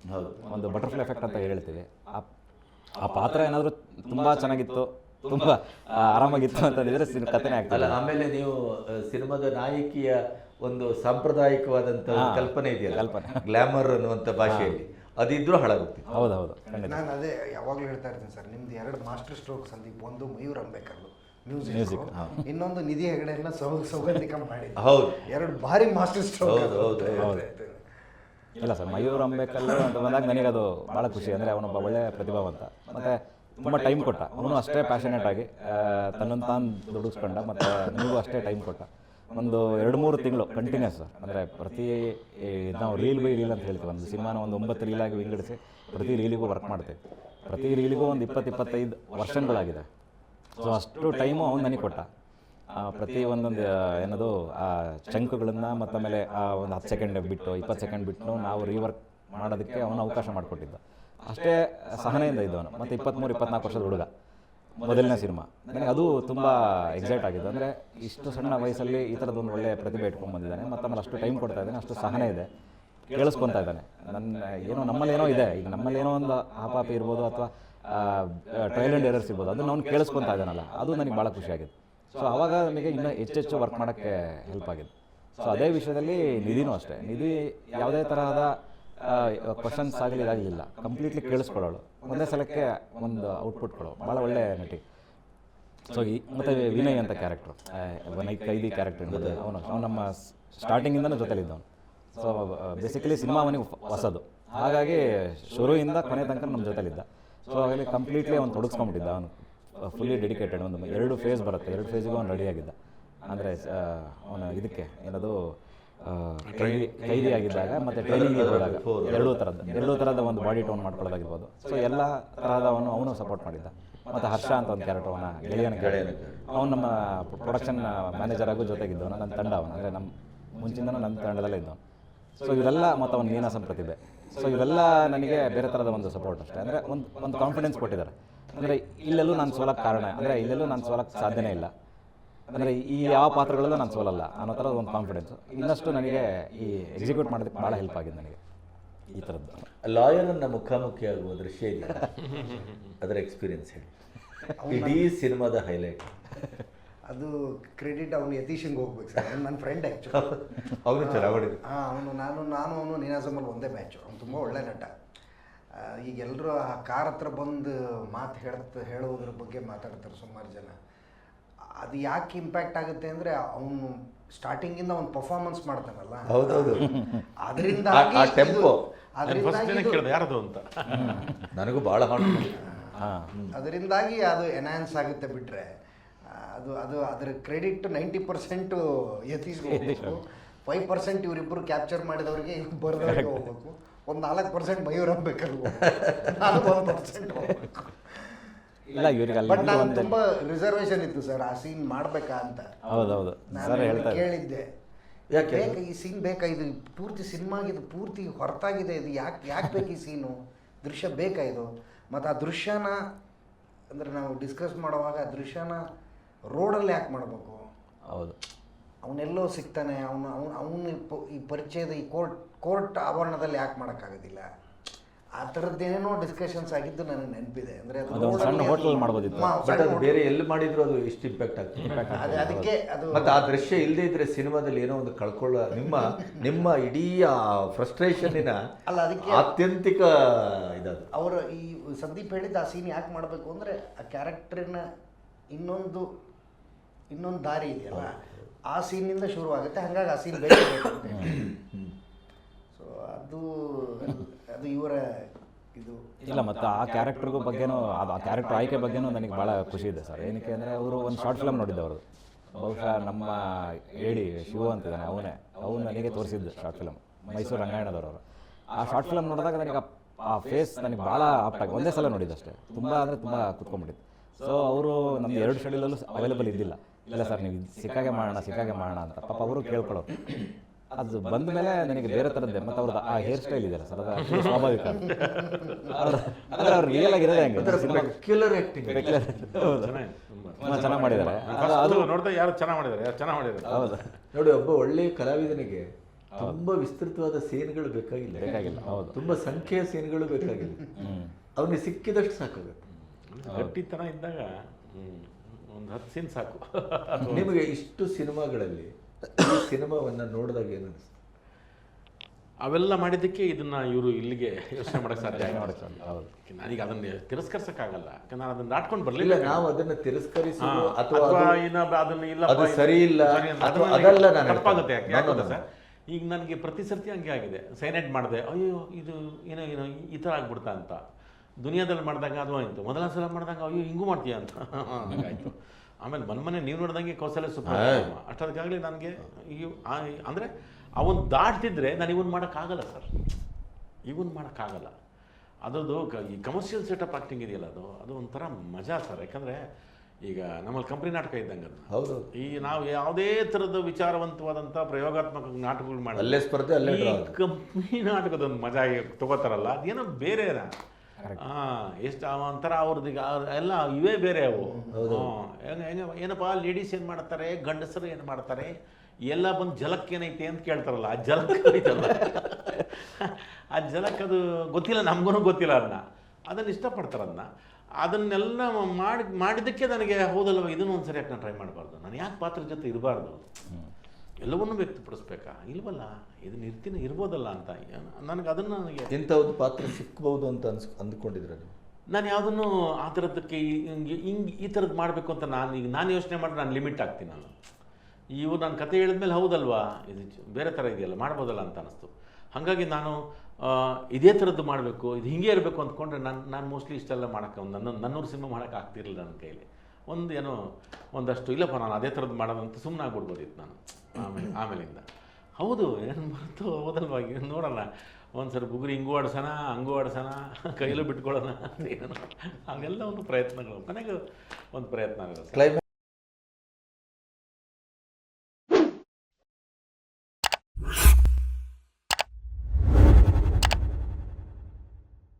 ಒಂದು ಬಟರ್ಫ್ಲೈ ಎಫೆಕ್ಟ್ ಅಂತ ಹೇಳ್ತೀವಿ. ಆ ಆ ಪಾತ್ರ ಏನಾದರೂ ತುಂಬ ಚೆನ್ನಾಗಿತ್ತು ತುಂಬ ಆರಾಮಾಗಿತ್ತು ಅಂತಂದಿದ್ರೆ ಸಿನ್ ಕಥೆನೇ ಆಗ್ತದೆ ಆಮೇಲೆ ನೀವು ಸಿನಿಮಾದ ನಾಯಕಿಯ ಒಂದು ಸಾಂಪ್ರದಾಯಿಕವಾದಂಥ ಕಲ್ಪನೆ ಇದೆಯಲ್ಲ? ಕಲ್ಪನೆ. ಗ್ಲಾಮರ್ ಅನ್ನುವಂಥ ಭಾಷೆಯಲ್ಲಿ ಅದಿದ್ರೂ ಹಾಳಾಗುತ್ತೆ ಹೌದು ಹೌದು ನಾನು ಅದೇ ಯಾವಾಗಲೂ ಹೇಳ್ತಾ ಇರ್ತೀನಿ ಸರ್ ನಿಮ್ದು ಎರಡು ಮಾಸ್ಟರ್ ಸ್ಟ್ರೋಕ್ ಸಂದೀಪ್ ಒಂದು ಮಯೂರ್ ಅಂಬೇಕರ್ ಮ್ಯೂಸಿಕ್ ಇನ್ನೊಂದು ನಿಧಿ ಹೆಗಡೆ ಎಲ್ಲ ಸೌಗಂಧಿಕ ಮಾಡಿ ಹೌದು. ಎರಡು ಭಾರಿ ಮಾಸ್ಟರ್ ಸ್ಟ್ರೋಕ್ ಹೌದು, ಹೌದು, ಹೌದು. ಇಲ್ಲ ಸರ್ ಮಯೂರ್ ಅಂಬೇಕಲ್ಲು ಅಂತ ಬಂದಾಗ ನನಗೆ ಅದು ಭಾಳ ಖುಷಿ. ಅಂದರೆ ಅವನೊಬ್ಬ ಒಳ್ಳೆಯ ಪ್ರತಿಭಾವಂತ. ಮತ್ತು ತುಂಬ ಟೈಮ್ ಕೊಟ್ಟ. ಅವನು ಅಷ್ಟೇ ಪ್ಯಾಷನೇಟ್ ಆಗಿ ತನ್ನನ್ನು ತಾನು ದುಡಿಸ್ಕೊಂಡ ಮತ್ತು ನಿಮಗೂ ಅಷ್ಟೇ ಟೈಮ್ ಕೊಟ್ಟ. ಒಂದು ಎರಡು ಮೂರು ತಿಂಗಳು ಕಂಟಿನ್ಯೂಸ್ ಅಂದರೆ ಪ್ರತಿ ನಾವು ರೀಲ್ ಬೈ ರೀಲ್ ಅಂತ ಹೇಳ್ತೀವಿ. ಒಂದು ಸಿನಿಮಾನ ಒಂದು ಒಂಬತ್ತು ರೀಲಾಗಿ ವಿಂಗಡಿಸಿ ಪ್ರತಿ ರೀಲಿಗೂ ವರ್ಕ್ ಮಾಡ್ತೀವಿ. ಪ್ರತಿ ರೀಲಿಗೂ ಒಂದು ಇಪ್ಪತ್ತು ಇಪ್ಪತ್ತೈದು ವರ್ಷಗಳಾಗಿದೆ. ಸೊ ಅಷ್ಟು ಟೈಮು ಅವ್ನು ನನಗೆ ಕೊಟ್ಟ. ಪ್ರತಿ ಒಂದೊಂದು ಏನದು ಆ ಚಂಕುಗಳನ್ನು ಮತ್ತು ಆಮೇಲೆ ಆ ಒಂದು ಹತ್ತು ಸೆಕೆಂಡ್ ಬಿಟ್ಟು ಇಪ್ಪತ್ತು ಸೆಕೆಂಡ್ ಬಿಟ್ಟು ನಾವು ರೀವರ್ಕ್ ಮಾಡೋದಕ್ಕೆ ಅವನು ಅವಕಾಶ ಮಾಡಿಕೊಟ್ಟಿದ್ದ. ಅಷ್ಟೇ ಸಹನೆಯಿಂದ ಇದ್ದವನು. ಮತ್ತು ಇಪ್ಪತ್ತ್ಮೂರು ಇಪ್ಪತ್ನಾಲ್ಕು ವರ್ಷದ ಹುಡುಗ. ಮೊದಲನೇ ಸಿನಿಮಾ. ನನಗೆ ಅದು ತುಂಬ ಎಕ್ಸೈಟ್ ಆಗಿದೆ ಅಂದರೆ ಇಷ್ಟು ಸಣ್ಣ ವಯಸ್ಸಲ್ಲಿ ಈ ಥರದ್ದು ಒಂದು ಒಳ್ಳೆಯ ಪ್ರತಿಭೆ ಇಟ್ಕೊಂಡು ಬಂದಿದ್ದಾನೆ. ಮತ್ತು ಆಮೇಲೆ ಅಷ್ಟು ಟೈಮ್ ಕೊಡ್ತಾ ಇದ್ದಾನೆ, ಅಷ್ಟು ಸಹನೆ ಇದೆ. ಕೇಳಿಸ್ಕೊತಾ ಇದ್ದಾನೆ. ನನ್ನ ಏನೋ ನಮ್ಮಲ್ಲಿ ಏನೋ ಇದೆ. ಈಗ ನಮ್ಮಲ್ಲಿ ಏನೋ ಒಂದು ಆಪಾಪಿ ಇರ್ಬೋದು ಅಥವಾ ಟ್ರೈಲ್ ಆ್ಯಂಡ್ ಎರರ್ಸ್ ಇರ್ಬೋದು. ಅದನ್ನು ಅವ್ನು ಕೇಳಿಸ್ಕೊತಾ ಇದ್ದಾನಲ್ಲ. ಅದು ನನಗೆ ಭಾಳ ಖುಷಿಯಾಗಿದೆ ಸೊ ಆವಾಗ ನಮಗೆ ಇನ್ನೂ ಹೆಚ್ಚೆಚ್ಚು ವರ್ಕ್ ಮಾಡೋಕ್ಕೆ ಹೆಲ್ಪ್ ಆಗಿದೆ ಸೊ ಅದೇ ವಿಷಯದಲ್ಲಿ ನಿಧಿನೂ ಅಷ್ಟೇ. ನಿಧಿ ಯಾವುದೇ ತರಹದ ಕ್ವಶನ್ಸ್ ಆಗಲಿ ಇದಾಗಲಿಲ್ಲ. ಕಂಪ್ಲೀಟ್ಲಿ ಕೇಳಿಸ್ಕೊಳ್ಳೋಳು. ಒಂದೇ ಸಲಕ್ಕೆ ಒಂದು ಔಟ್ಪುಟ್ಗಳು ಭಾಳ ಒಳ್ಳೆ ನಟಿ. ಸೊ ಈ ಮತ್ತು ವಿನಯ್ ಅಂತ ಕ್ಯಾರೆಕ್ಟ್ರು ವಿನಯ್ ಕೈದಿ ಕ್ಯಾರೆಕ್ಟರ್ ಅವನು ಅವ್ನು ನಮ್ಮ ಸ್ಟಾರ್ಟಿಂಗಿಂದನೂ ಜೊತೆಲಿದ್ದವನು. ಸೊ ಬೇಸಿಕಲಿ ಸಿನಿಮಾ ಅವನಿಗೆ ಹೊಸದು. ಹಾಗಾಗಿ ಶುರುವಿಂದ ಕೊನೆ ತನಕ ನಮ್ಮ ಜೊತೆಲಿದ್ದ. ಸೊ ಹಾಗಾಗಿ ಕಂಪ್ಲೀಟ್ಲಿ ಅವ್ನು ತೊಡಗಿಸ್ಕೊಂಡ್ಬಿಟ್ಟಿದ್ದ. ಅವನು ಫುಲ್ಲಿ ಡೆಡಿಕೇಟೆಡ್ ಒಂದು ಎರಡು ಫೇಸ್ ಬರುತ್ತೆ. ಎರಡು ಫೇಸಿಗೂ ಅವ್ನು ರೆಡಿಯಾಗಿದ್ದ ಅಂದರೆ ಅವನು ಇದಕ್ಕೆ ಏನದು ಆ, ಕೈದಿ ಕೈದಿ ಆಗಿದ್ದಾಗ ಮತ್ತು ಟ್ರೈನಿಂಗ್ ಹೋದಾಗ ಎರಡೂ ಥರದ ಎರಡೂ ಥರದ ಒಂದು ಬಾಡಿ ಟೋನ್ ಮಾಡ್ಕೊಳ್ಳೋದಾಗಿರ್ಬೋದು. ಸೊ ಎಲ್ಲ ಥರದವನು ಅವನು ಸಪೋರ್ಟ್ ಮಾಡಿದ್ದ. ಮತ್ತು ಹರ್ಷ ಅಂತ ಒಂದು ಕ್ಯಾರೆಕ್ಟರ್ ಅವನ ಗೆಳೆಯನ ಕ್ಯಾರೆಕ್ಟರ್ ಅವನು ನಮ್ಮ ಪ್ರೊಡಕ್ಷನ್ ಮ್ಯಾನೇಜರ್ ಆಗೋ ಜೊತೆಗಿದ್ದವನು ನನ್ನ ತಂಡ ಅವನು. ಅಂದರೆ ನಮ್ಮ ಮುಂಚಿಂದನೂ ನನ್ನ ತಂಡದಲ್ಲೇ ಇದ್ದವನು. ಸೊ ಇವರೆಲ್ಲ ಮತ್ತು ಅವನು ನೀನಾಸಂ ಪ್ರತಿಭೆ. ಸೊ ಇವೆಲ್ಲ ನನಗೆ ಬೇರೆ ಥರದ ಒಂದು ಸಪೋರ್ಟ್ ಅಷ್ಟೇ. ಅಂದರೆ ಒಂದು ಒಂದು ಕಾನ್ಫಿಡೆನ್ಸ್ ಕೊಟ್ಟಿದ್ದಾರೆ. ಅಂದರೆ ಇಲ್ಲೆಲ್ಲೂ ನಾನು ಸೋಲಕ್ಕೆ ಕಾರಣ ಅಂದರೆ ಇಲ್ಲೆಲ್ಲೂ ನಾನು ಸೋಲಕ್ಕೆ ಸಾಧ್ಯನೇ ಇಲ್ಲ. ಅಂದರೆ ಈ ಯಾವ ಪಾತ್ರಗಳಲ್ಲೂ ನಾನು ಸೋಲಲ್ಲ ಅನ್ನೋ ಥರದ ಒಂದು ಕಾನ್ಫಿಡೆನ್ಸ್ ಇನ್ನಷ್ಟು ನನಗೆ ಈ ಎಕ್ಸಿಕ್ಯೂಟ್ ಮಾಡೋದಕ್ಕೆ ಭಾಳ ಹೆಲ್ಪ್ ಆಗಿದೆ ನನಗೆ ಈ ಥರದ್ದು. ಲಾಯರನ್ನು ಮುಖಾಮುಖಿ ಆಗುವ ದೃಶ್ಯ ಇದೆ. ಅದರ ಎಕ್ಸ್ಪೀರಿಯನ್ಸ್ ಹೇಳಿ. ಇಡೀ ಸಿನಿಮಾದ ಹೈಲೈಟ್ ಅದು ಕ್ರೆಡಿಟ್ ಅವ್ನು ಯತೀಶಿಂಗ್ ಹೋಗ್ಬೇಕು ಸರ್. ನನ್ನ ಫ್ರೆಂಡ್ ಆ್ಯಕ್ಚುಲಿ ಅವನು ಚೆನ್ನಾಗಿ ಹಾಂ ಅವನು ನಾನು ನಾನು ಅವನು ನೀನಾಸಮಲ್ಲಿ ಒಂದೇ ಮ್ಯಾಚು ಅವ್ನು ತುಂಬ ಒಳ್ಳೆ ನಟ. ಈಗ ಎಲ್ಲರೂ ಆ ಕಾರ್ ಹತ್ರ ಬಂದು ಮಾತು ಹೇಳ್ತ ಹೇಳೋದ್ರ ಬಗ್ಗೆ ಮಾತಾಡ್ತಾರೆ ಸುಮಾರು ಜನ. ಅದು ಯಾಕೆ ಇಂಪ್ಯಾಕ್ಟ್ ಆಗುತ್ತೆ ಅಂದ್ರೆ ಅವನು ಸ್ಟಾರ್ಟಿಂಗಿಂದ ಒಂದು ಪರ್ಫಾರ್ಮೆನ್ಸ್ ಮಾಡ್ತಾನಲ್ಲ. ಹೌದೌದು. ಅದರಿಂದ ಆ- ಆ tempo. ಫಸ್ಟ್ ದಿನ ಕೇಳಿದೆ ಯಾರದು ಅಂತ. ನನಗೂ ಭಾಳ ಹಾಡು ಅದರಿಂದಾಗಿ ಅದು ಎನ್ಹಾನ್ಸ್ ಆಗುತ್ತೆ ಬಿಟ್ಟರೆ ಅದು ಅದು ಅದರ ಕ್ರೆಡಿಟ್ ನೈಂಟಿ ಪರ್ಸೆಂಟು ಯತೀಶ್ ಹೋಗ್ಬೇಕು ಫೈವ್ ಪರ್ಸೆಂಟ್ ಇವರಿಬ್ಬರು ಕ್ಯಾಪ್ಚರ್ ಮಾಡಿದವ್ರಿಗೆ ಬರೆದವ್ರಿಗೆ ಹೋಗ್ಬೇಕು. ಒಂದು ನಾಲ್ಕು ಪರ್ಸೆಂಟ್ ಮಯೂರ್ ಹೋಗ್ಬೇಕು ನಾನು ಒಂದು ಪರ್ಸೆಂಟ್ ಹೋಗ್ಬೇಕು. ಇಲ್ಲ ಇವ್ರಿಗೆ ಬಟ್ ನಾನು ತುಂಬ ರಿಸರ್ವೇಶನ್ ಇತ್ತು ಸರ್ ಆ ಸೀನ್ ಮಾಡ್ಬೇಕಾ ಅಂತ. ಹೌದೌದು. ಸರ್ ಹೇಳ್ತಾರೆ. ಕೇಳಿದ್ದೆ. ಯಾಕೆ? ಬೇಕಾ ಈ ಸೀನ್ ಬೇಕಾ? ಇದು ಪೂರ್ತಿ ಸಿನಿಮಾಗಿದು ಪೂರ್ತಿ ಹೊರತಾಗಿದೆ. ಇದು ಯಾಕೆ ಯಾಕೆ ಬೇಕು ಈ ಸೀನು ದೃಶ್ಯ ಬೇಕಾ ಇದು? ಮತ್ತು ಆ ದೃಶ್ಯನ ಅಂದರೆ ನಾವು ಡಿಸ್ಕಸ್ ಮಾಡುವಾಗ ಆ ದೃಶ್ಯನ ರೋಡಲ್ಲಿ ಯಾಕೆ ಮಾಡಬೇಕು? ಹೌದು. ಅವನೆಲ್ಲೋ ಸಿಗ್ತಾನೆ ಅವನು ಅವನು ಅವನು ಈ ಪರಿಚಯದ ಈ ಕೋರ್ಟ್ ಕೋರ್ಟ್ ಆವರಣದಲ್ಲಿ ಯಾಕೆ ಮಾಡೋಕ್ಕಾಗೋದಿಲ್ಲ? ಆ ಥರದ್ದೇನೇನೋ ಡಿಸ್ಕಷನ್ಸ್ ಆಗಿದ್ದು ನನಗೆ ನೆನಪಿದೆ. ಅಂದರೆ ಅದು ಅದೊಂದು ಸಣ್ಣ ಹೋಟೆಲ್ ಮಾಡ್ಬೋದಿತ್ತು. ಬಟ್ ಅದು ಬೇರೆ ಎಲ್ಲಿ ಮಾಡಿದ್ರು ಅದು ಎಷ್ಟು ಇಂಪ್ಯಾಕ್ಟ್ ಆಗ್ತದೆ. ಅದಕ್ಕೆ ಅದು ಮತ್ತೆ ಆ ದೃಶ್ಯ ಇಲ್ಲದೆ ಇದ್ರೆ ಸಿನಿಮಾದಲ್ಲಿ ಏನೋ ಒಂದು ಕಳ್ಕೊಳ್ಳೋ ನಿಮ್ಮ ನಿಮ್ಮ ಇಡೀ ಫ್ರಸ್ಟ್ರೇಷನ್ನಿನ ಅಲ್ಲ, ಅದಕ್ಕೆ- ಆತ್ಯಂತಿಕ ಇದದು ಅವರು ಈ ಸಂದೀಪ್ ಹೇಳಿದ ಆ ಸೀನ್ ಯಾಕೆ ಮಾಡಬೇಕು ಅಂದರೆ ಆ ಕ್ಯಾರೆಕ್ಟರ್ನ ಇನ್ನೊಂದು ಇನ್ನೊಂದು ದಾರಿ ಇದೆಯಲ್ಲ? ಆ ಸೀನಿಂದ ಶುರುವಾಗುತ್ತೆ ಹಾಗಾಗಿ ಆ ಸೀನ್ ಬೇಕು ಸೊ ಅದು ಅದು ಇವರ ಇದು. ಇಲ್ಲ, ಮತ್ತು ಆ ಕ್ಯಾರೆಕ್ಟರ್ಗೂ ಬಗ್ಗೆನೂ ಆ ಕ್ಯಾರೆಕ್ಟರ್ ಆಯ್ಕೆ ಬಗ್ಗೆನೂ ನನಗೆ ಭಾಳ ಖುಷಿ ಇದೆ ಸರ್. ಏನಕ್ಕೆ ಅಂದರೆ ಅವರು ಒಂದು ಶಾರ್ಟ್ ಫಿಲಮ್ ನೋಡಿದ್ದೆ ಅವರು ಬಹುಶಃ ನಮ್ಮ ಹೇಳಿ ಶಿವ ಅಂತಿದ್ದಾನೆ ಅವನೇ. ಅವನು ನನಗೆ ತೋರಿಸಿದ್ದು ಶಾರ್ಟ್ ಫಿಲಮ್ ಮೈಸೂರು ರಂಗಾಯಣದವರು ಆ ಶಾರ್ಟ್ ಫಿಲಮ್ ನೋಡಿದಾಗ ನನಗೆ ಆ- ಫೇಸ್ ನನಗೆ ಭಾಳ ಆಪ್ಟ್ ಆಗಿ, ಒಂದೇ ಸಲ ನೋಡಿದ್ದು ಅಷ್ಟೇ. ತುಂಬ ಅಂದರೆ ತುಂಬ ಕುತ್ಕೊಂಡ್ಬಿಟ್ಟಿತ್ತು. ಸೊ ಅವರು ನಮ್ಮ ಎರಡು ಶೆಡ್ಯೂಲಲ್ಲೂ ಅವೈಲೇಬಲ್ ಇದ್ದಿಲ್ಲ. ಇಲ್ಲ ಸರ್, ನೀವು ಸಿಕ್ಕಾಗೆ ಮಾಡೋಣ ಸಿಕ್ಕಾಗೆ ಮಾಡೋಣ ಅಂತ. ಪಾಪ ಅವರು ಕೇಳ್ಕೊಳ್ಳೋರು. ಅದು ಬಂದ ಮೇಲೆ ನನಗೆ ಬೇರೆ ತರದ್ದೇ ಮತ್ತೆ ಅವ್ರದ್ದು ಆ ಹೇರ್ ಸ್ಟೈಲ್ ಇದೆಯಲ್ಲ ಸರ್ ಅದು ಸ್ವಾಭಾವಿಕ. ಅವ್ರು- ಅಂದ್ರೆ ಅವ್ರು ರಿಯಲ್ ಆಗಿರೋದೇ ಹಂಗೆ ಚೆನ್ನಾಗಿ ಮಾಡಿದ್ದಾರೆ. ಅದು ನೋಡಿದ್ರೆ ಯಾರು ಚೆನ್ನಾಗಿ ಮಾಡಿದ್ದಾರೆ ಯಾರು ಚೆನ್ನಾಗಿ ಮಾಡಿದ್ದಾರೆ? ಹೌದು. ನೋಡಿ ಒಬ್ಬ ಒಳ್ಳೆ ಕಲಾವಿದನಿಗೆ ತುಂಬಾ ವಿಸ್ತೃತವಾದ ಸೀನ್ಗಳು ಬೇಕಾಗಿಲ್ಲ. ಬೇಕಾಗಿಲ್ಲ, ಹೌದು. ತುಂಬಾ ಸಂಖ್ಯೆಯ ಸೀನ್ಗಳು ಬೇಕಾಗಿಲ್ಲ. ಅವನಿಗೆ ಸಿಕ್ಕಿದಷ್ಟು ಸಾಕಾಗುತ್ತೆ. ಗಟ್ಟಿತನ ಇದ್ದಾಗ ಒಂದು ಹತ್ತು ಸೀನ್ ಸಾಕು. ನಿಮಗೆ ಇಷ್ಟು ಸಿನಿಮಾಗಳಲ್ಲಿ ಈ ಸಿನಿಮಾವನ್ನ ನೋಡಿದಾಗ ಏನು ಅನಿಸ್ತು ಅವೆಲ್ಲ ಮಾಡಿದ್ದಕ್ಕೆ ಇದನ್ನ ಇವರು ಇಲ್ಲಿಗೆ ಯೋಚನೆ ಮಾಡಕ್ಕೆ ಸಾಧ್ಯ ಹೌದು. ನನಗೆ ಅದನ್ನ ತಿರಸ್ಕರಿಸಕ್ಕಾಗಲ್ಲ. ಯಾಕಂದ್ರೆ ನಾನು ಅದನ್ನ ದಾಟ್ಕೊಂಡು ಬರಲಿಲ್ಲ ನಾವು ಅದನ್ನ ತಿರಸ್ಕರಿಸಿ ಅಥವಾ ಅದನ್ನ ಇಲ್ಲ ಅದು ಸರಿ ಇಲ್ಲ ಅಥವಾ ಅದಲ್ಲ ನಾನು ತಪ್ಪಾಗುತ್ತೆ ಯಾಕೆ. ಸರ್? ಈಗ ನನಗೆ ಪ್ರತಿ ಸರ್ತಿ ಹಂಗೆ ಆಗಿದೆ. ಸೈನೆಟ್ ಮಾಡಿದೆ ಅಯ್ಯೋ ಇದು ಏನೋ ಏನೋ ಈ ಥರ ಆಗ್ಬಿಡ್ತಾ ಅಂತ. ದುನಿಯಾದಲ್ಲಿ ಮಾಡಿದಾಗ ಅದು ಆಯಿತು. ಮೊದಲ ಸಲ ಮಾಡಿದಾಗ ಅಯ್ಯೋ ಹಿಂಗೂ ಮಾಡ್ತೀಯ ಅಂತ. ಆಯಿತು ಆಮೇಲೆ ಮನ್ಮನೆ ನೀವು ನೋಡ್ದಂಗೆ ಕೌಶಲ್ಯ ಸುತ್ತ ಅಷ್ಟಾಗಲಿ ನನಗೆ ಈ ಅಂದರೆ ಅವನು ದಾಟ್ತಿದ್ರೆ ನಾನು ಇವನ್ ಮಾಡೋಕ್ಕಾಗಲ್ಲ ಸರ್. ಇವನ್ ಮಾಡೋಕ್ಕಾಗಲ್ಲ. ಅದರದ್ದು ಕ- ಈ ಕಮರ್ಷಿಯಲ್ ಸೆಟಪ್ ಆ್ಯಕ್ಟಿಂಗ್ ಇದೆಯಲ್ಲ ಅದು? ಅದು ಒಂಥರ ಮಜಾ ಸರ್. ಯಾಕಂದರೆ ಈಗ ನಮ್ಮಲ್ಲಿ ಕಂಪ್ನಿ ನಾಟಕ ಇದ್ದಂಗೆ ಅದು. ಹೌದು. ಈ ನಾವು ಯಾವುದೇ ಥರದ ವಿಚಾರವಂತವಾದಂಥ ಪ್ರಯೋಗಾತ್ಮಕ ನಾಟಕಗಳು ಮಾಡಿ ಅಲ್ಲೇ ಸ್ಪರ್ಧೆ ಅಲ್ಲೇ ಕಂಪ್ನಿ ನಾಟಕದ ಒಂದು ಮಜಾ ತಗೋತಾರಲ್ಲ ಅದೇನೋ ಬೇರೆನಾ? ಹಾಂ ಎಷ್ಟು ಒಂಥರ ಅವ್ರದ್ದು ಎಲ್ಲ ಇವೇ ಬೇರೆ ಅವು. ಹೆಂಗ ಏನಪ್ಪ ಲೇಡೀಸ್ ಏನು ಮಾಡ್ತಾರೆ ಗಂಡಸರು ಏನು ಮಾಡ್ತಾರೆ ಎಲ್ಲ ಬಂದು ಜಲಕ್ ಏನೈತೆ ಅಂತ ಕೇಳ್ತಾರಲ್ಲ ಆ ಜಲಕ್ ಐತಲ್ಲ. ಆ ಜಲಕ್ ಅದು ಗೊತ್ತಿಲ್ಲ ನಮಗೂ ಗೊತ್ತಿಲ್ಲ ಅದನ್ನ ಅದನ್ನು ಇಷ್ಟಪಡ್ತಾರೆ ಅದನ್ನ ಅದನ್ನೆಲ್ಲ ಮಾಡಿ ಮಾಡಿದ್ದಕ್ಕೆ ನನಗೆ ಹೌದಲ್ವ ಇದನ್ನು ಒಂದು ಸರಿ ಯಾಕೆ ನಾನು ಟ್ರೈ ಮಾಡಬಾರ್ದು. ನಾನು ಯಾಕೆ ಪಾತ್ರ ಜೊತೆ ಇರಬಾರ್ದು? ಎಲ್ಲವನ್ನೂ ವ್ಯಕ್ತಪಡಿಸ್ಬೇಕಾ? ಇಲ್ವಲ್ಲ? ಇದು ಇರ್ತೀನಿ ಇರ್ಬೋದಲ್ಲ ಅಂತ. ನನಗೆ ಅದನ್ನು ನನಗೆ ಒಂದು ಪಾತ್ರ ಸಿಕ್ಕಬಹುದು ಅಂತ ಅನ್ಸ್ ಅಂದ್ಕೊಂಡಿದ್ರೆ ನೀವು? ನಾನು ಯಾವುದನ್ನು ಆ ಥರದಕ್ಕೆ ಹಿಂಗೆ ಹಿಂಗೆ ಈ ಥರದ್ದು ಮಾಡಬೇಕು ಅಂತ ನಾನು ಈಗ ನಾನು ಯೋಚನೆ ಮಾಡಿ ನಾನು ಲಿಮಿಟ್ ಆಗ್ತೀನಿ ನಾನು. ಇವು ನಾನು ಕತೆ ಹೇಳಿದ್ಮೇಲೆ ಹೌದಲ್ವಾ? ಇದು ಬೇರೆ ಥರ ಇದೆಯಲ್ಲ ಮಾಡ್ಬೋದಲ್ಲ ಅಂತ ಅನಿಸ್ತು. ಹಾಗಾಗಿ ನಾನು ಇದೇ ಥರದ್ದು ಮಾಡಬೇಕು ಇದು ಹಿಂಗೆ ಇರಬೇಕು ಅಂದ್ಕೊಂಡ್ರೆ ನಾನು ನಾನು ಮೋಸ್ಟ್ಲಿ ಇಷ್ಟೆಲ್ಲ ಮಾಡೋಕ್ಕೆ ಒಂದು ನನ್ನ ನನ್ನೂರು ಸಿನಿಮಾ ಮಾಡೋಕ್ಕೆ ಆಗ್ತಿರಲಿಲ್ಲ ನನ್ನ ಕೈಲಿ. ಒಂದು ಏನೋ ಒಂದಷ್ಟು ಇಲ್ಲಪ್ಪ ನಾನು ಅದೇ ಥರದ್ದು ಮಾಡೋದಂತ ಸುಮ್ಮನೆ ಆಗ್ಬಿಡ್ಬೋದಿತ್ತು ನಾನು. ಆಮೇಲೆ, ಆಮೇಲಿಂದ. ಹೌದು, ಏನು ಬಂತು ಹೌದಲ್ವಾ ನೋಡೋಣ ಒಂದು ಸರಿ ಬುಗುರಿ ಹಿಂಗೂ ಆಡ್ಸೋಣ, ಹಂಗೂ ಆಡ್ಸೋಣ, ಕೈಲೂ ಬಿಟ್ಕೊಳ್ಳೋಣ ಹಾಗೆಲ್ಲ ಒಂದು ಪ್ರಯತ್ನಗಳು ಕೊನೆಗೆ ಒಂದು ಪ್ರಯತ್ನ ಕ್ಲೈಮ್ಯಾಕ್ಸ್